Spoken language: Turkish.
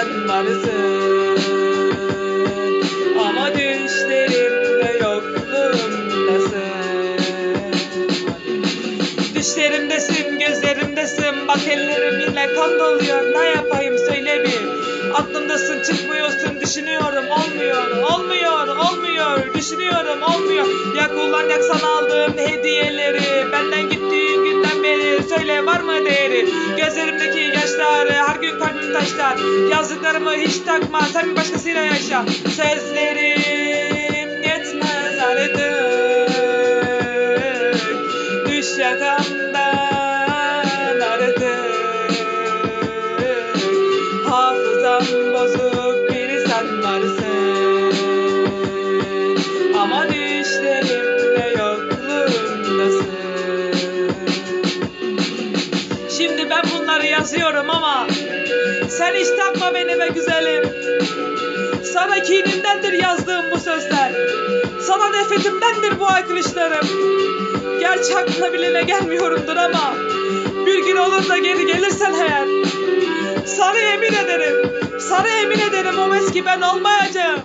yanmalısın Ama düşlerimde yokluğundasın Düşlerimdesin, gözlerimdesin Bak ellerim yine kan doluyor. Ne yapayım söyle bir. Aklımdasın çıkmıyorsun. Düşünüyorum Olmuyor, olmuyor, olmuyor. Düşünüyorum olmuyor. Yak ulan yak sana aldığım hediyeleri Benden git söyle var mı değeri? Gözlerimdeki yaşlar her gün kalbim taşlar. Yazdıklarımı hiç takma sen bir başkasıyla yaşa. Sözlerim yetmez artık. Düş yakamdan artık. Hafızam bozuk biri sen varsın. Ama düşlerimde yazıyorum ama Sen hiç takma beni be güzelim. Sana kinimdendir yazdığım bu sözler. Sana nefretimdendir bu aykırışlarım. Gerçi aklına bile gelmiyorumdur ama Bir gün olur da geri gelirsen eğer Sana yemin ederim Sana yemin ederim o eski ben Olmayacağım